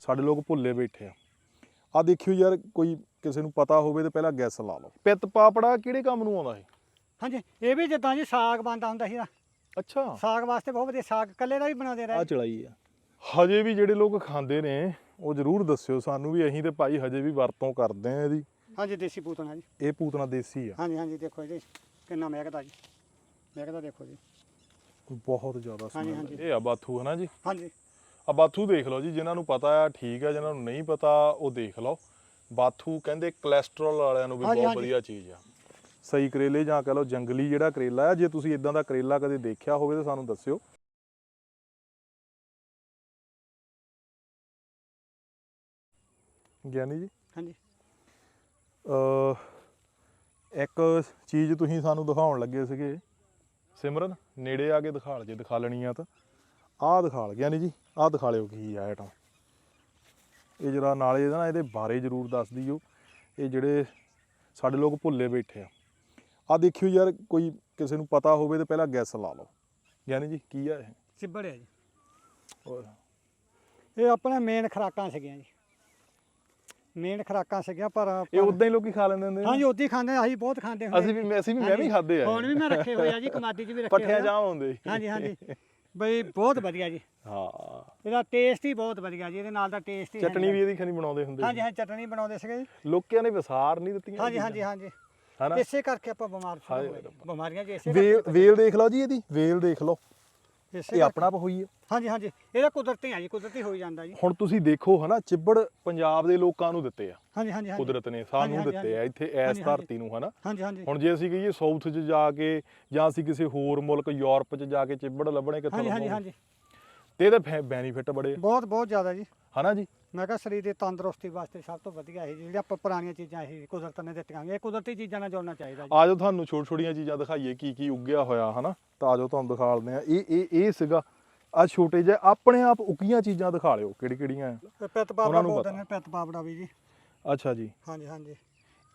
ਸਾਡੇ ਲੋਕ ਭੁੱਲੇ ਬੈਠੇ ਆ। ਆ ਦੇਖਿਓ ਯਾਰ ਕੋਈ ਕਿਸੇ ਨੂੰ ਪਤਾ ਹੋਵੇ ਤੇ ਪਹਿਲਾਂ ਗੈਸ ਲਾ ਲਓ। ਪਿੱਤ ਪਾਪੜਾ ਕਿਹੜੇ ਕੰਮ ਨੂੰ ਆਉਂਦਾ ਇਹ ਹਾਂਜੀ ਇਹ ਵੀ ਜਿੱਦਾਂ ਜੀ ਸਾਗ ਬਣਦਾ ਹੁੰਦਾ ਸੀ ਨਾ। ਅੱਛਾ। ਸਾਗ ਵਾਸਤੇ ਬਹੁਤ ਵਧੀਆ ਸਾਗ ਕੱਲੇ ਦਾ ਵੀ ਬਣਾਉਂਦੇ ਆ ਰਹੇ ਚਲਾਈ ਆ। ਹਜੇ ਵੀ ਜਿਹੜੇ ਲੋਕ ਖਾਂਦੇ ਨੇ ਉਹ ਜ਼ਰੂਰ ਦੱਸਿਓ ਸਾਨੂੰ ਵੀ ਅਸੀਂ ਤੇ ਭਾਈ ਹਜੇ ਵੀ ਵਰਤੋਂ ਕਰਦੇ ਆ ਇਹਦੀ। ਹਾਂਜੀ ਦੇਸੀ ਪੂਤਨਾ ਜੀ। ਇਹ ਪੂਤਨਾ ਦੇਸੀ ਆ। ਹਾਂਜੀ ਹਾਂਜੀ ਦੇਖੋ ਜੀ ਕਿੰਨਾ ਮਹਿਕਦਾ ਜੀ। ਮਹਿਕਦਾ ਦੇਖੋ ਜੀ। ਬਹੁਤ ਜ਼ਿਆਦਾ ਹਾਂਜੀ। ਇਹ ਆ ਬਾਥੂ ਹਨਾ ਜੀ? ਹਾਂਜੀ। ਆ ਬਾਥੂ ਦੇਖ ਲਓ ਜੀ ਜਿਨ੍ਹਾਂ ਨੂੰ ਪਤਾ ਆ ਠੀਕ ਆ ਜਿਨ੍ਹਾਂ ਨੂੰ ਨਹੀਂ ਪਤਾ ਉਹ ਦੇਖ ਲਓ। ਬਾਥੂ ਕਹਿੰਦੇ ਕੋਲੇਸਟ੍ਰੋਲ ਵਾਲਿਆਂ ਨੂੰ ਵੀ ਹਾਂਜੀ, ਬਹੁਤ ਹਾਂਜੀ। ਵਧੀਆ ਚੀਜ਼ ਆ। ਸਹੀ ਕਰੇਲੇ ਜਾਂ ਕਹ ਲਓ ਜੰਗਲੀ ਜਿਹੜਾ ਕਰੇਲਾ ਆ ਜੇ ਤੁਸੀਂ ਇਦਾਂ ਦਾ ਕਰੇਲਾ ਕਦੇ ਦੇਖਿਆ ਹੋਵੇ ਤਾਂ ਸਾਨੂੰ ਦੱਸਿਓ। ਗਿਆਨੀ ਜੀ? ਹਾਂਜੀ। ਅ ਇੱਕ ਚੀਜ਼ ਤੁਸੀਂ ਸਾਨੂੰ ਦਿਖਾਉਣ ਲੱਗੇ ਸੀਗੇ। ਸਿਮਰਨ ਨੇੜੇ ਆ ਕੇ ਦਿਖਾ ਲ ਜੇ ਦਿਖਾ ਲੈਣੀ ਆ ਤਾਂ। ਆਹ ਦਿਖਾ ਲ ਗਿਆਨੀ ਜੀ। ਆਹ ਦਿਖਾ ਲਿਓ ਕੀ ਆ ਆਈਟਮ ਇਹ ਜਰਾ ਨਾਲੇ ਇਹਦਾ ਨਾ ਇਹਦੇ ਬਾਰੇ ਜ਼ਰੂਰ ਦੱਸ ਦਿਓ। ਇਹ ਜਿਹੜੇ ਸਾਡੇ ਲੋਕ ਭੁੱਲੇ ਬੈਠੇ ਆ। ਆ ਦੇਖਿਓ ਯਾਰ ਕੋਈ ਕਿਸੇ ਨੂੰ ਪਤਾ ਹੋਵੇ ਤੇ ਪਹਿਲਾਂ ਗੈਸ ਲਾ ਲਓ। ਗਿਆਨੀ ਜੀ ਕੀ ਆ ਇਹ? ਚਿੱਬੜਿਆ ਜੀ। ਓਏ, ਇਹ ਆਪਣੇ ਮੇਨ ਖਰਾਕਾਂ ਸੀਗੀਆਂ ਜੀ। ਮੇਨ ਖਰਾਕਾਂ ਸੀਗੀਆਂ ਪਰ ਇਹ ਉਦਾਂ ਹੀ ਲੋਕੀ ਖਾ ਲੈਂਦੇ ਹੁੰਦੇ ਆ? ਹਾਂਜੀ ਉਦੀ ਖਾਂਦੇ ਅਸੀਂ ਬਹੁਤ ਖਾਂਦੇ ਹੁੰਦੇ ਅਸੀਂ ਵੀ ਅਸੀਂ ਵੀ ਮੈਂ ਵੀ। ਖਾਦੇ ਆ। ਹੁਣ ਵੀ ਮੈਂ ਰੱਖੇ ਹੋਏ ਆ ਜੀ ਕਮਾਦੀ 'ਚ ਵੀ ਰੱਖੇ ਹੋਏ ਪੱਠਿਆਂ ਆ। ਜਾਮ ਹੁੰਦੇ ਹਾਂਜੀ ਹਾਂਜੀ। ਬਈ ਬਹੁਤ ਵਧੀਆ ਜੀ। ਹਾਂ। ਇਹਦਾ ਟੇਸਟ ਹੀ ਬਹੁਤ ਵਧੀਆ ਜੀ ਇਹਦੇ ਨਾਲ ਦਾ ਟੇਸਟ ਹੀ ਚਟਣੀ ਵੀ ਇਹਦੀ ਖਣੀ ਬਣਾਉਂਦੇ ਹੁੰਦੇ ਹਾਂਜੀ ਹਾਂਜੀ ਚਟਣੀ ਬਣਾਉਂਦੇ ਸੀਗੇ ਜੀ। ਲੋਕਾਂ ਨੇ ਵਿਸਾਰ ਨਹੀਂ ਦਿੱਤੀਆਂ ਹਾਂਜੀ ਹਾਂਜੀ ਹਾਂਜੀ। ਹਨਾ? ਇਸੇ ਕਰਕੇ ਆਪਾਂ ਬਿਮਾਰ ਰੱਬਾ। ਬਿਮਾਰੀਆਂ ਜੀ ਇਸੇ ਵੇਲ ਵੇਲ ਦੇਖ ਲਓ ਜੀ ਇਹਦੀ ਵੇਲ ਦੇਖ ਲਓ। ਇਸੇ ਇਹ ਆਪਣਾ ਆਪ ਹੋਈ ਹੈ। ਹਾਂਜੀ ਹਾਂਜੀ। ਇਹਦਾ ਕੁਦਰਤੀ ਆ ਜੀ ਕੁਦਰਤੀ ਹੋਈ ਜਾਂਦਾ ਜੀ। ਹੁਣ ਤੁਸੀਂ ਦੇਖੋ ਹਨਾ ਚਿੱਬੜ ਪੰਜਾਬ ਦੇ ਲੋਕਾਂ ਨੂੰ ਦਿੱਤੇ ਆ। ਹਾਂਜੀ ਹਾਂਜੀ ਹਾਂਜੀ। ਕੁਦਰਤ ਨੇ ਸਾਨੂੰ ਹਾਂਜੀ, ਦਿੱਤੇ ਆ ਇੱਥੇ ਐਸ ਹਾਂਜੀ। ਧਰਤੀ ਨੂੰ ਹਨਾ। ਹਾਂਜੀ ਹਾਂਜੀ। ਹੁਣ ਜੇ ਅਸੀਂ ਕਹੀਏ ਸਾਊਥ 'ਚ ਜਾ ਕੇ ਜਾਂ ਅਸੀਂ ਕਿਸੇ ਹੋਰ ਮੁਲਕ ਯੂਰਪ 'ਚ ਜਾ ਕੇ ਚਿੱਬੜ ਲੱਭਣੇ ਕਿੱਥੋਂ ਹਾਂਜੀ ਹਾਂਜੀ ਤੇ ਇਹਦੇ ਬੈਨੀਫਿਟ ਬੜੇ ਆ। ਬਹੁਤ ਬਹੁਤ ਜ਼ਿਆਦਾ ਜੀ। ਹਨਾ ਜੀ? ਮੈਂ ਕਿਹਾ ਸਰੀਰ ਦੀ ਤੰਦਰੁਸਤੀ ਵਾਸਤੇ ਸਭ ਤੋਂ ਵਧੀਆ ਇਹ ਜਿਹੜੀ ਆਪਾਂ ਪੁਰਾਣੀਆਂ ਚੀਜ਼ਾਂ ਇਹ ਕੁਦਰਤ ਨੇ ਦਿੱਤੀਆਂ ਇਹ ਕੁਦਰਤੀ ਚੀਜ਼ਾਂ ਨਾਲ ਜੁੜਨਾ ਚਾਹੀਦਾ ਜੀ। ਆਜੋ ਤੁਹਾਨੂੰ ਛੋਟ ਛੋਟੀਆਂ ਚੀਜ਼ਾਂ ਦਿਖਾਈਏ ਕੀ ਕੀ ਉੱਗਿਆ ਹੋਇਆ ਹਨਾ? ਤਾਂ ਆਜੋ ਤੁਹਾਨੂੰ ਦਿਖਾਲਦੇ ਆ ਇਹ ਇਹ ਇਹ ਸੀਗਾ ਆ ਛੋਟੇ ਜਿਹੇ ਆਪਣੇ ਆਪ ਉੱਗੀਆਂ ਚੀਜ਼ਾਂ ਦਿਖਾ ਲਿਓ ਕਿਹੜੀ ਕਿਹੜੀਆਂ ਆ ਪਿੱਤ ਪਾਪੜਾ ਬੋਲਦੇ ਪਤਾ। ਨੇ ਪਿੱਤ ਪਾਪੜਾ ਵੀ ਜੀ। ਅੱਛਾ ਜੀ। ਹਾਂਜੀ ਹਾਂਜੀ।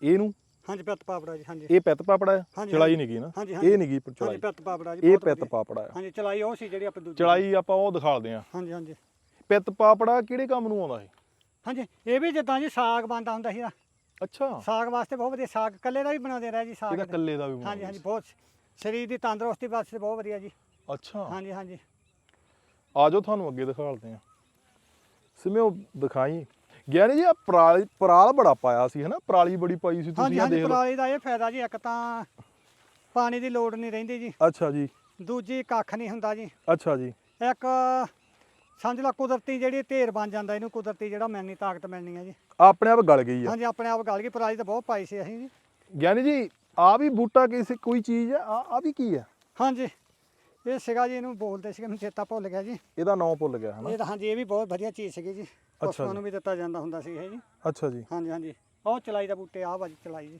ਇਹਨੂੰ? ਹਾਂਜੀ ਪਿੱਤ ਪਾਪੜਾ ਜੀ ਹਾਂਜੀ। ਇਹ ਪਿੱਤ ਪਾਪੜਾ ਹਾਂਜੀ, ਚਲਾਈ ਹਾਂਜੀ। ਨਹੀਂ ਗਈ ਨਾ? ਹਾਂਜੀ, ਹਾਂਜੀ। ਇਹ ਨਹੀਂ ਗਈ ਹਾਂਜੀ ਚਲਾਈ। ਪਿੱਤ ਪਾਪੜਾ ਜੀ ਇਹ ਪਿੱਤ। ਪਾਪੜਾ ਆ ਹਾਂਜੀ ਚਲਾਈ ਉਹ ਸੀ ਜਿਹੜੀ ਆਪਾਂ ਦੂਜੀ ਚਲਾਈ ਆਪਾਂ ਉਹ ਦਿਖਾਲਦੇ ਆ ਹਾਂਜੀ ਹਾਂਜੀ। ਪਿੱਤ ਪਾਪੜਾ ਕਿਹੜੇ ਕੰਮ ਨੂੰ ਆਉਂਦਾ ਇਹ ਹਾਂਜੀ ਇਹ ਵੀ ਜਿੱਦਾਂ ਜੀ ਸਾਗ ਬਣਦਾ ਹੁੰਦਾ ਸੀ ਨਾ। ਅੱਛਾ। ਸਾਗ ਵਾਸਤੇ ਬਹੁਤ ਵਧੀਆ ਸਾਗ ਕੱਲੇ ਦਾ ਵੀ ਬਣਾਉਂਦੇ ਰਹੇ ਜੀ ਸਾਗ। ਇਹਦਾ। ਕੱਲੇ ਦਾ ਵੀ ਹਾਂਜੀ ਹਾਂਜੀ ਬਹੁਤ ਸਰੀਰ ਦੀ ਤੰਦਰੁਸਤੀ ਵਾਸਤੇ ਬਹੁਤ ਵਧੀਆ ਜੀ। ਅੱਛਾ। ਹਾਂਜੀ ਹਾਂਜੀ। ਆਜੋ ਤੁਹਾਨੂੰ ਅੱਗੇ ਦਿਖਾਲਦੇ ਆ ਸਿਮਿਓ ਦਿਖਾਈ। ਗਿਆਨੀ ਜੀ ਆ ਪਰਾਲੀ ਪਰਾਲ ਬੜਾ ਪਾਇਆ ਸੀ ਹਨਾ? ਪਰਾਲੀ ਬੜੀ ਪਾਈ ਸੀ ਤੁਸੀਂ ਆ ਦੇਖ ਲਓ। ਪਰਾਲੀ ਦਾ ਇਹ ਫਾਇਦਾ ਜੀ ਇੱਕ ਤਾਂ ਪਾਣੀ ਦੀ ਲੋੜ ਨਹੀਂ ਰਹਿੰਦੀ ਜੀ। ਅੱਛਾ ਜੀ। ਦੂਜੀ ਕੱਖ ਨਹੀਂ ਹੁੰਦਾ ਜੀ। ਅੱਛਾ ਜੀ। ਇੱਕ ਸਮਝ ਲਾ ਕੁਦਰਤੀ ਜਿਹੜੀ ਢੇਰ ਬਣ ਜਾਂਦਾ ਇਹਨੂੰ ਕੁਦਰਤੀ ਜਿਹੜਾ ਮਿਲਣੀ ਤਾਕਤ ਮਿਲਣੀ ਹੈ ਜੀ। ਆਪਣੇ ਆਪ ਗਲ ਗਈ ਆ। ਹਾਂਜੀ ਆਪਣੇ ਆਪ ਗਲ ਗਈ ਪਰਾਲੀ ਤਾਂ ਬਹੁਤ ਪਾਈ ਸੀ ਅਸੀਂ ਜੀ। ਗਿਆਨੀ ਜੀ ਆ ਵੀ ਬੂਟਾ ਕਿਸੇ ਕੋਈ ਚੀਜ਼ ਆ ਆ ਵੀ ਕੀ ਆ? ਹਾਂਜੀ ਇਹ ਸੀਗਾ ਜੀ ਇਹਨੂੰ ਬੋਲਦੇ ਸੀਗੇ ਮੈਨੂੰ ਚੇਤਾ ਭੁੱਲ ਗਿਆ ਜੀ। ਇਹਦਾ ਨਾਮ ਭੁੱਲ ਗਿਆ ਹਨਾ? ਇਹ ਤਾਂ ਹਾਂਜੀ ਇਹ ਵੀ ਬਹੁਤ ਵਧੀਆ ਚੀਜ਼ ਸੀਗੀ ਜੀ। ਪਸ਼ੂਆਂ। ਨੂੰ ਵੀ ਦਿੱਤਾ ਜਾਂਦਾ ਹੁੰਦਾ ਸੀ ਇਹ ਜੀ। ਅੱਛਾ ਜੀ। ਹਾਂਜੀ ਹਾਂਜੀ। ਉਹ ਚਲਾਈ ਦਾ ਬੂਟੇ ਆਹ ਬਾਜੀ ਚਲਾਈ ਜੀ।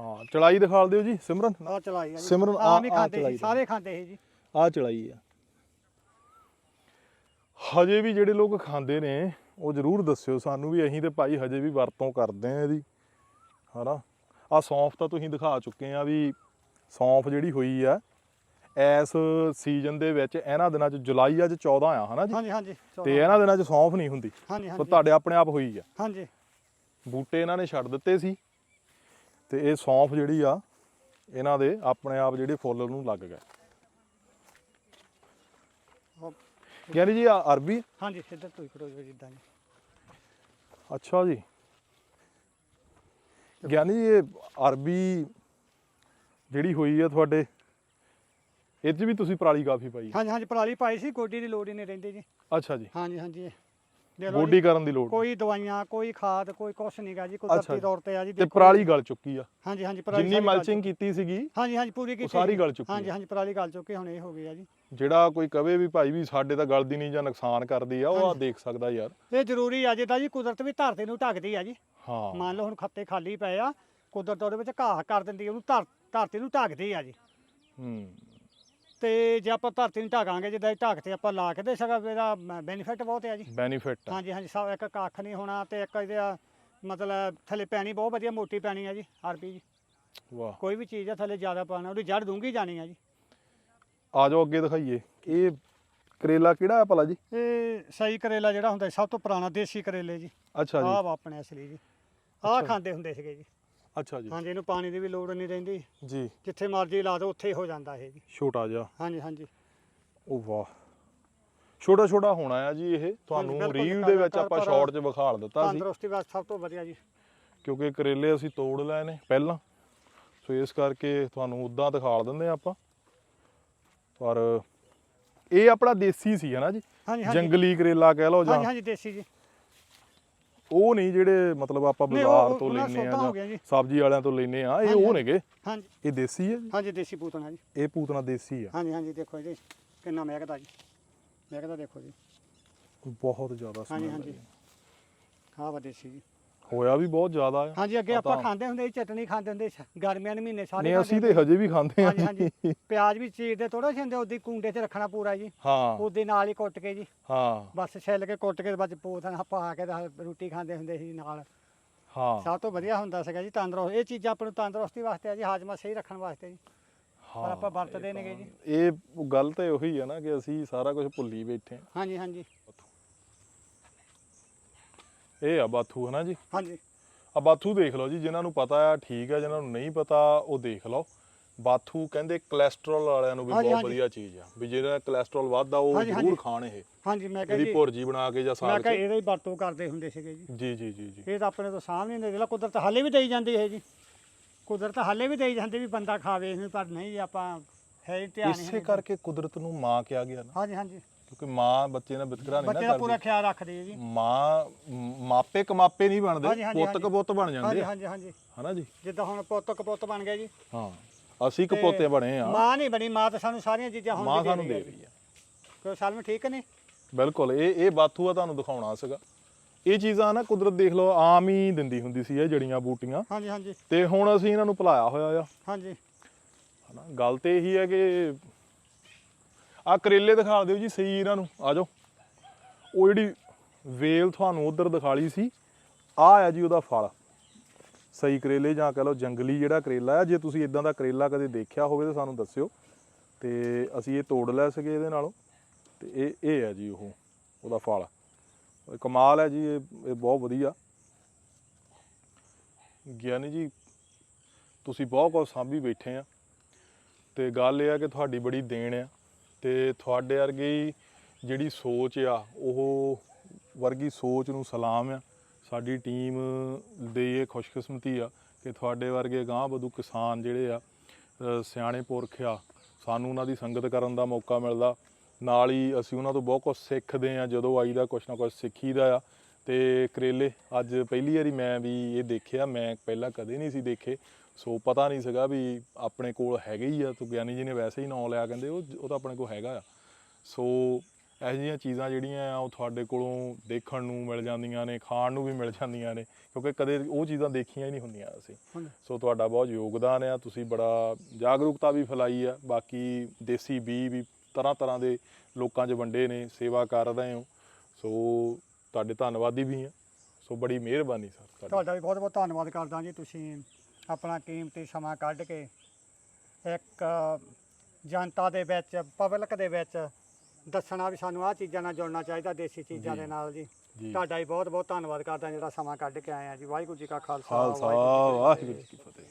ਹਾਂ ਚਲਾਈ ਦਿਖਾਲ ਦਿਓ ਜੀ ਸਿਮਰਨ। ਆਹ ਚਲਾਈ ਆ ਜੀ। ਸਿਮਰਨ, ਆਮ ਹੀ ਆਹ- ਖਾਂਦੇ ਚਲਾਈ ਸੀ ਦਾ। ਸਾਰੇ ਖਾਂਦੇ ਸੀ ਜੀ। ਆ ਚਲਾਈ ਆ। ਹਜੇ ਵੀ ਜਿਹੜੇ ਲੋਕ ਖਾਂਦੇ ਨੇ ਉਹ ਜ਼ਰੂਰ ਦੱਸਿਓ ਸਾਨੂੰ ਵੀ ਅਸੀਂ ਤੇ ਭਾਈ ਹਜੇ ਵੀ ਵਰਤੋਂ ਕਰਦੇ ਆ ਇਹਦੀ। ਹਨਾ? ਆ ਸੌਂਫ ਤਾਂ ਤੁਸੀਂ ਦਿਖਾ ਚੁੱਕੇ ਆ ਵੀ ਸੌਂਫ ਜਿਹੜੀ ਹੋਈ ਆ ਐਸ ਸੀਜ਼ਨ ਦੇ ਵਿੱਚ ਇਹਨਾਂ ਦਿਨਾਂ 'ਚ ਜੁਲਾਈ ਅੱਜ 14 ਆ ਹਨਾ ਜੀ? ਹਾਂਜੀ ਹਾਂਜੀ ਤੇ ਇਹਨਾਂ ਦਿਨਾਂ 'ਚ ਸੌਂਫ ਨਹੀਂ ਹੁੰਦੀ। ਹਾਂਜੀ। ਤੁਹਾਡੇ ਆਪਣੇ ਆਪ ਹੋਈ ਆ। ਹਾਂਜੀ। ਬੂਟੇ ਇਹਨਾਂ ਨੇ ਛੱਡ ਦਿੱਤੇ ਸੀ ਤੇ ਇਹ ਸੌਂਫ ਜਿਹੜੀ ਆ ਇਹਨਾਂ ਦੇ ਆਪਣੇ ਆਪ ਜਿਹੜੇ ਫੁੱਲ ਨੂੰ ਲੱਗ ਗਏ ਉਹ- ਗਿਆਨੀ ਜੀ ਆ ਅਰਬੀ? ਹਾਂਜੀ ਇੱਧਰ ਤੋਂ ਕਰੋ ਜੀ ਜਿੱਦਾਂ ਜੀ। ਅੱਛਾ ਜੀ। ਗਿਆਨੀ ਜੀ ਇਹ ਅਰਬੀ ਜਿਹੜੀ ਹੋਈ ਆ ਤੁਹਾਡੇ ਇਹ 'ਚ ਵੀ ਤੁਸੀਂ ਪਰਾਲੀ ਕਾਫੀ ਪਾਈ। ਹਾਂਜੀ ਹਾਂਜੀ ਪਰਾਲੀ ਪਾਈ ਸੀ ਗੋਡੀ ਦੀ ਲੋੜ ਹੀ ਨਹੀਂ ਰਹਿੰਦੀ ਜੀ। ਅੱਛਾ ਜੀ। ਹਾਂਜੀ ਹਾਂਜੀ। ਲਓ ਗੋਡੀ ਜੀ, ਕਰਨ ਦੀ ਲੋੜ ਕੋਈ ਦਵਾਈਆਂ ਕੋਈ ਖਾਦ ਕੋਈ ਕੁਛ ਨਹੀਂਗਾ ਜੀ ਅੱਛਾ ਕੁਦਰਤੀ ਜੀ। ਤੌਰ ਤੇ ਆ ਜੀ ਤੇ ਦੇਖੋ ਪਰਾਲੀ ਗਲ ਚੁੱਕੀ ਆ ਹਾਂਜੀ ਹਾਂਜੀ ਪਰਾਲੀ ਜਿੰਨੀ ਸਾਰੀ ਗਲ ਮਲਚਿੰਗ ਕੀਤੀ ਸੀਗੀ। ਹਾਂਜੀ ਹਾਂਜੀ ਪੂਰੀ ਕੀਤੀ ਸਾਰੀ ਜੀ। ਗਲ ਚੁੱਕੀ ਹਾਂਜੀ। ਹਾਂਜੀ ਪਰਾਲੀ ਗਲ ਚੁੱਕੀ ਹੁਣ ਇਹ ਹੋ ਗਈ ਆ ਜੀ ਜਿਹੜਾ ਕੋਈ ਕਵੇ ਵੀ ਭਾਈ ਵੀ ਸਾਡੇ ਤਾਂ ਗਲਦੀ ਨਹੀਂ ਜਾਂ ਨੁਕਸਾਨ ਕਰਦੀ ਆ ਉਹ ਆ ਹਾਂਜੀ। ਦੇਖ ਸਕਦਾ ਯਾਰ ਇਹ ਜ਼ਰੂਰੀ ਆ ਜਿੱਦਾਂ ਜੀ ਕੁਦਰਤ ਵੀ ਧਰਤੀ ਨੂੰ ਢੱਕਦੀ ਆ ਜੀ ਹਾਂ ਮੰਨ ਲਓ ਹੁਣ ਖੱਤੇ ਖਾਲੀ ਪਏ ਆ ਕੁਦਰਤ ਉਹਦੇ ਵਿੱਚ ਘਾਹ ਕਰ ਦਿੰਦੀ ਆ, ਉਹਨੂੰ ਧਰ ਧਰਤੀ ਨੂੰ ਢੱਕਦੀ ਆ ਜੀ ਹੂੰ ਤੇ ਜੇ ਆਪਾਂ ਧਰਤੀ ਨੂੰ ਢਾਕਾਂਗੇ ਜਿੱਦਾਂ ਇਹ ਢੱਕ ਤੇ ਆਪਾਂ ਲਾ ਕੇ ਦੇ ਸਕਾ ਇਹਦਾ ਬੈਨੀਫਿਟ ਬਹੁਤ ਹੈ ਜੀ। ਬੈਨੀਫਿਟ ਹਾਂਜੀ ਹਾਂਜੀ ਸਭ ਇੱਕ ਕੱਖ ਨਹੀਂ ਹੋਣਾ ਤੇ ਇੱਕ ਇਹਦਾ ਮਤਲਬ ਥੱਲੇ ਪੈਣੀ ਬਹੁਤ ਵਧੀਆ ਮੋਟੀ ਪੈਣੀ ਆ ਜੀ ਆਰਪੀ ਜੀ। ਵਾਹ। ਕੋਈ ਵੀ ਚੀਜ਼ ਆ ਥੱਲੇ ਜ਼ਿਆਦਾ ਪਾਣਾ ਉਹਦੀ ਜੜ ਡੂੰਗੀ ਜਾਣੀ ਆ ਜੀ। ਆ ਜਾਓ ਅੱਗੇ ਦਿਖਾਈਏ। ਇਹ ਕਰੇਲਾ ਕਿਹੜਾ ਹੈ ਭਲਾ ਜੀ? ਇਹ ਸਹੀ ਕਰੇਲਾ ਜਿਹੜਾ ਹੁੰਦਾ ਸਭ ਤੋਂ ਪੁਰਾਣਾ ਦੇਸੀ ਕਰੇਲੇ ਜੀ। ਅੱਛਾ ਆਹ ਜੀ ਵਾ ਆਪਣੇ ਅਸਲੀ ਜੀ। ਆਹ ਖਾਂਦੇ ਹੁੰਦੇ ਸੀਗੇ ਜੀ। ਅੱਛਾ ਜੀ। ਹਾਂਜੀ ਇਹਨੂੰ ਪਾਣੀ ਦੀ ਵੀ ਲੋੜ ਨਹੀਂ ਰਹਿੰਦੀ। ਜੀ। ਜਿੱਥੇ ਮਰਜ਼ੀ ਲਾ ਦਿਓ ਉੱਥੇ ਹੀ ਹੋ ਜਾਂਦਾ ਇਹ ਜੀ ਛੋਟਾ ਜਿਹਾ। ਹਾਂਜੀ ਹਾਂਜੀ। ਉਹ ਵਾਹ। ਛੋਟਾ ਛੋਟਾ ਹੋਣਾ ਆ ਜੀ ਇਹ। ਤੁਹਾਨੂੰ ਬਿਲਕੁਲ ਰੀਲ ਦੇ ਵਿੱਚ ਆਪਾਂ ਪਰ ਸ਼ਾਰਟ 'ਚ ਵਿਖਾਲ ਦਿੱਤਾ ਸੀ। ਤੰਦਰੁਸਤੀ ਵਾਸਤੇ ਸਭ ਤੋਂ ਵਧੀਆ ਜੀ। ਕਿਉਂਕਿ ਕਰੇਲੇ ਅਸੀਂ ਤੋੜ ਲਏ ਨੇ ਪਹਿਲਾਂ। ਸੋ ਇਸ ਕਰਕੇ ਤੁਹਾਨੂੰ ਉਦਾਂ ਦਿਖਾ ਦਿੰਦੇ ਆ ਆਪਾਂ। ਪਰ ਇਹ ਆਪਣਾ ਦੇਸੀ ਸੀ ਹਨਾ ਜੀ? ਹਾਂਜੀ ਹਾਂਜੀ। ਜੰਗਲੀ ਕਰੇਲਾ ਕਹਿ ਲਓ ਜਾਂ ਹਾਂਜੀ ਹਾਂਜੀ ਦੇਸੀ ਜੀ। ਉਹ ਨਹੀਂ ਜਿਹੜੇ ਮਤਲਬ ਆਪਾਂ ਬਾਜ਼ਾਰ ਤੋਂ ਲੈਨੇ ਆ। ਸਬਜ਼ੀ ਵਾਲਿਆਂ ਤੋਂ ਲੈਨੇ ਆ ਇਹ ਉਹ। ਨੇਗੇ। ਹਾਂਜੀ। ਇਹ ਦੇਸੀ ਹੈ ਹਾਂਜੀ ਦੇਸੀ ਪੂਤਨਾ ਜੀ। ਇਹ ਪੂਤਨਾ ਦੇਸੀ ਆ। ਹਾਂਜੀ ਹਾਂਜੀ ਦੇਖੋ ਜੀ। ਕਿੰਨਾ ਮਹਿਕਦਾ ਜੀ। ਮਹਿਕਦਾ ਦੇਖੋ ਜੀ। ਬਹੁਤ ਜ਼ਿਆਦਾ ਹਾਂਜੀ ਹਾਂਜੀ। ਹੈ। ਵਾ ਦੇਸੀ ਜੀ। ਹੋਇਆ ਵੀ ਬਹੁਤ ਜ਼ਿਆਦਾ ਆ। ਹਾਂਜੀ ਅੱਗੇ ਆਪਾਂ ਖਾਂਦੇ ਹੁੰਦੇ ਸੀ ਚਟਨੀ ਖਾਂਦੇ ਹੁੰਦੇ ਸੀ ਗਰਮੀਆਂ ਦੇ ਮਹੀਨੇ ਸਾਰੇ ਨਹੀਂ ਅਸੀਂ ਤੇ ਹਜੇ ਵੀ ਖਾਂਦੇ ਆ। ਹਾਂਜੀ ਹਾਂਜੀ। ਪਿਆਜ਼ ਵੀ ਚੀਰਦੇ ਥੋੜਾ ਸਿੰਦੇ ਉਹਦੀ ਕੁੰਡੇ 'ਚ ਰੱਖਣਾ ਪੂਰਾ ਜੀ। ਹਾਂ। ਉਹਦੇ ਨਾਲ ਹੀ ਕੁੱਟ ਕੇ ਜੀ। ਹਾਂ। ਬਸ ਛਿੱਲ ਕੇ ਕੁੱਟ ਕੇ ਬਾਅਦ 'ਚ ਪੋਥਨ ਪਾ ਕੇ ਰੋਟੀ ਖਾਂਦੇ ਹੁੰਦੇ ਸੀ ਨਾਲ। ਹਾਂ। ਸਭ ਤੋਂ ਵਧੀਆ ਹੁੰਦਾ ਸੀਗਾ ਜੀ ਤੰਦਰੁਸਤ। ਇਹ ਚੀਜ਼ਾਂ ਆਪਾਂ ਨੂੰ ਤੰਦਰੁਸਤੀ ਵਾਸਤੇ ਆ ਜੀ ਹਾਜ਼ਮਾ ਸਹੀ ਰੱਖਣ ਵਾਸਤੇ ਜੀ। ਪਰ ਆਪਾਂ ਵਰਤਦੇ ਨੇਗੇ ਜੀ। ਇਹ ਗੱਲ ਤੇ ਉਹੀ ਆ ਨਾ ਕਿ ਅਸੀਂ ਸਾਰਾ ਕੁਝ ਭੁੱਲੀ ਬੈਠੇ ਆ। ਹਾਂਜੀ ਹਾਂਜੀ। ਇਹ ਆ ਬਾਥੂ ਹਨਾ ਜੀ? ਹਾਂਜੀ। ਆ ਬਾਥੂ ਦੇਖ ਲਓ ਜੀ ਜਿਨ੍ਹਾਂ ਨੂੰ ਪਤਾ ਆ ਠੀਕ ਆ ਜਿਨ੍ਹਾਂ ਨੂੰ ਨਹੀਂ ਪਤਾ ਉਹ ਦੇਖ ਲਓ। ਬਾਥੂ ਕਹਿੰਦੇ ਕੋਲੇਸਟ੍ਰੋਲ ਵਾਲਿਆਂ ਨੂੰ ਵੀ ਬਹੁਤ। ਵਧੀਆ ਚੀਜ਼ ਆ। ਵੀ ਜਿਹੜਾ ਕੋਲੇਸਟ੍ਰੋਲ ਵੱਧਦਾ ਉਹ ਜ਼ਰੂਰ। ਖਾਣ ਇਹ। ਹਾਂਜੀ ਮੈਂ ਕਿਹਾ ਇਹਦੀ ਭੁਰਜੀ ਬਣਾ ਕੇ ਜਾਂ ਮੈਂ ਸਾਗ ਕਿਹਾ ਚ। ਇਹਦਾ ਹੀ ਵਰਤੋਂ ਕਰਦੇ ਹੁੰਦੇ ਸੀਗੇ ਜੀ। ਜੀ ਜੀ ਜੀ ਜੀ। ਇਹ ਤਾਂ ਆਪਣੇ ਤੋਂ ਸਾਹਮਣੇ ਨੇ ਜਿਹੜਾ ਕੁਦਰਤ ਹਾਲੇ ਵੀ ਦੇਈ ਜਾਂਦੀ ਹੈ ਜੀ। ਕੁਦਰਤ ਹਾਲੇ ਵੀ ਦੇਈ ਜਾਂਦੀ ਵੀ ਬੰਦਾ ਖਾਵੇ ਇਹਨੂੰ ਪਰ ਨਹੀਂ ਆਪਾਂ ਹੈ ਧਿਆਨ ਇਸੇ ਨਹੀਂ ਕਰਕੇ ਕੁਦਰਤ ਨੂੰ ਮਾਂ ਕਿਹਾ ਗਿਆ ਨਾ। ਹਾਂਜੀ ਹਾਂਜੀ। ਕਿਉਂਕਿ ਮਾਂ ਬੱਚੇ ਨਾਲ ਵਿਤਕਰਾ ਨਹੀਂ ਬੱਚੇ ਨਾ ਦਾ ਪੂਰਾ ਕਰਦੀ। ਖਿਆਲ ਰੱਖਦੀ ਹੈ ਜੀ। ਮਾਂ ਮ- ਮਾਪੇ ਕਮਾਪੇ ਨਹੀਂ ਹਾਂਜੀ, ਬਣਦੇ ਹਾਂਜੀ, ਪੁੱਤ ਕਪੁੱਤ ਬਣ ਜਾਂਦੇ ਹਾਂਜੀ ਆ। ਹਾਂਜੀ ਹਾਂਜੀ ਹਨਾ ਜੀ? ਜਿੱਦਾਂ ਹੁਣ ਪੁੱਤ ਕਪੁੱਤ ਬਣ ਗਿਆ ਜੀ। ਹਾਂ ਅਸੀਂ ਕਪੋਤੇ ਬਣੇ ਆ। ਮਾਂ ਨਹੀਂ ਬਣੀ ਮਾਂ ਤਾਂ ਸਾਨੂੰ ਸਾਰੀਆਂ ਚੀਜ਼ਾਂ ਹੁਣ ਮਾਂ ਸਾਨੂੰ ਦੇ। ਰਹੀ ਆ। ਕਿਉਂ ਸਾਲ ਠੀਕ ਨੇ? ਬਿਲਕੁਲ ਇਹ ਇਹ ਬਾਥੂ ਆ ਤੁਹਾਨੂੰ ਦਿਖਾਉਣਾ ਸੀਗਾ। ਇਹ ਚੀਜ਼ਾਂ ਨਾ ਕੁਦਰਤ ਦੇਖ ਲਓ ਆਮ ਹੀ ਦਿੰਦੀ ਹੁੰਦੀ ਸੀ ਇਹ ਜੜੀਆਂ ਬੂਟੀਆਂ। ਹਾਂਜੀ ਹਾਂਜੀ। ਤੇ ਹੁਣ ਅਸੀਂ ਇਹਨਾਂ ਨੂੰ ਭੁਲਾਇਆ ਹੋਇਆ ਆ। ਹਾਂਜੀ। ਹਨਾ ਗੱਲ ਤੇ ਇਹੀ ਹੈ ਕਿ ਆ ਕਰੇਲੇ ਦਿਖਾ ਦਿਓ ਜੀ ਸਹੀ ਇਹਨਾਂ ਨੂੰ, ਆ ਜਾਓ। ਉਹ ਜਿਹੜੀ ਵੇਲ ਤੁਹਾਨੂੰ ਉਧਰ ਦਿਖਾ ਲਈ ਸੀ ਆ ਆ ਜੀ ਉਹਦਾ ਫਲ। ਸਹੀ ਕਰੇਲੇ ਜਾਂ ਕਹ ਲਓ ਜੰਗਲੀ ਜਿਹੜਾ ਕਰੇਲਾ ਆ, ਜੇ ਤੁਸੀਂ ਇਦਾਂ ਦਾ ਕਰੇਲਾ ਕਦੇ ਦੇਖਿਆ ਹੋਵੇ ਤਾਂ ਸਾਨੂੰ ਦੱਸਿਓ। ਤੇ ਅਸੀਂ ਇਹ ਤੋੜ ਲੈ ਸਕੇ ਇਹਦੇ ਨਾਲੋਂ, ਤੇ ਇਹ ਇਹ ਹੈ ਜੀ ਉਹ, ਉਹਦਾ ਫਲ। ਕਮਾਲ ਹੈ ਜੀ, ਇਹ ਇਹ ਬਹੁਤ ਵਧੀਆ। ਗਿਆਨੀ ਜੀ, ਤੁਸੀਂ ਬਹੁਤ ਕੁਝ ਸਾਂਭੀ ਬੈਠੇ ਆ। ਤੇ ਗੱਲ ਇਹ ਆ ਕਿ ਤੁਹਾਡੀ ਬੜੀ ਦੇਣ ਆ। ਤੇ ਤੁਹਾਡੇ ਵਰਗੀ ਜਿਹੜੀ ਸੋਚ ਆ, ਉਹ ਵਰਗੀ ਸੋਚ ਨੂੰ ਸਲਾਮ ਆ। ਸਾਡੀ ਟੀਮ ਦੇ ਇਹ ਖੁਸ਼ਕਿਸਮਤੀ ਆ ਕਿ ਤੁਹਾਡੇ ਵਰਗੇ ਗਾਂਹ ਬਦੂ ਕਿਸਾਨ ਜਿਹੜੇ ਆ ਸਿਆਣੇ ਪੁਰਖ ਆ, ਸਾਨੂੰ ਉਹਨਾਂ ਦੀ ਸੰਗਤ ਕਰਨ ਦਾ ਮੌਕਾ ਮਿਲਦਾ। ਨਾਲ ਹੀ ਅਸੀਂ ਉਹਨਾਂ ਤੋਂ ਬਹੁਤ ਕੁਝ ਸਿੱਖਦੇ ਆ, ਜਦੋਂ ਆਈਦਾ ਕੁਛ ਨਾ ਕੁਛ ਸਿੱਖੀਦਾ ਆ। ਤੇ ਕਰੇਲੇ, ਅੱਜ ਪਹਿਲੀ ਵਾਰੀ ਮੈਂ ਵੀ ਇਹ ਦੇਖਿਆ, ਮੈਂ ਪਹਿਲਾਂ ਕਦੇ ਨਹੀਂ ਸੀ ਦੇਖੇ। ਸੋ ਪਤਾ ਨਹੀਂ ਸੀਗਾ ਵੀ ਆਪਣੇ ਕੋਲ ਹੈਗੇ ਹੀ ਆ ਤੋ ਗਿਆਨੀ ਜੀ ਨੇ ਵੈਸੇ ਹੀ ਨਾਂ ਲਿਆ ਕਹਿੰਦੇ ਉਹ ਉਹ ਤਾਂ ਆਪਣੇ ਕੋਲ ਹੈਗਾ ਆ। ਸੋ ਇਹੋ ਜਿਹੀਆਂ ਚੀਜ਼ਾਂ ਜਿਹੜੀਆਂ ਆ ਉਹ ਤੁਹਾਡੇ ਕੋਲੋਂ ਦੇਖਣ ਨੂੰ ਮਿਲ ਜਾਂਦੀਆਂ ਨੇ ਖਾਣ ਨੂੰ ਵੀ ਮਿਲ ਜਾਂਦੀਆਂ ਨੇ ਕਿਉਂਕਿ ਕਦੇ ਉਹ ਚੀਜ਼ਾਂ ਦੇਖੀਆਂ ਹੀ ਨਹੀਂ ਹੁੰਦੀਆਂ ਅਸੀਂ। ਸੋ ਤੁਹਾਡਾ ਬਹੁਤ ਯੋਗਦਾਨ ਆ ਤੁਸੀਂ ਬੜਾ ਜਾਗਰੂਕਤਾ ਵੀ ਫੈਲਾਈ ਆ ਬਾਕੀ ਦੇਸੀ ਬੀ ਵੀ ਤਰ੍ਹਾਂ ਤਰ੍ਹਾਂ ਦੇ ਲੋਕਾਂ 'ਚ ਵੰਡੇ ਨੇ ਸੇਵਾ ਕਰ ਰਹੇ ਹੋ। ਸੋ ਤੁਹਾਡੇ ਧੰਨਵਾਦੀ ਵੀ ਆ। ਸੋ ਬੜੀ ਮਿਹਰਬਾਨੀ ਸਰ ਤੁਹਾਡਾ। ਵੀ ਬਹੁਤ ਬਹੁਤ ਧੰਨਵਾਦ ਕਰਦਾ ਜੀ ਤੁਸੀਂ ਆਪਣਾ ਕੀਮਤੀ ਸਮਾਂ ਕੱਢ ਕੇ ਇੱਕ ਜਨਤਾ ਦੇ ਵਿੱਚ ਪਬਲਿਕ ਦੇ ਵਿੱਚ ਦੱਸਣਾ ਵੀ ਸਾਨੂੰ ਆਹ ਚੀਜ਼ਾਂ ਨਾਲ ਜੁੜਨਾ ਚਾਹੀਦਾ ਦੇਸੀ ਚੀਜ਼ਾਂ। ਦੇ ਨਾਲ ਜੀ ਤੁਹਾਡਾ ਵੀ ਬਹੁਤ ਬਹੁਤ ਧੰਨਵਾਦ ਕਰਦਾ ਜਿਹੜਾ ਸਮਾਂ ਕੱਢ ਕੇ ਆਏ ਆ ਜੀ ਵਾਹਿਗੁਰੂ ਜੀ ਕਾ ਖਾਲਸਾ ਖਾਲਸਾ। ਵਾਹਿਗੁਰੂ ਜੀ ਕੀ ਫਤਿਹ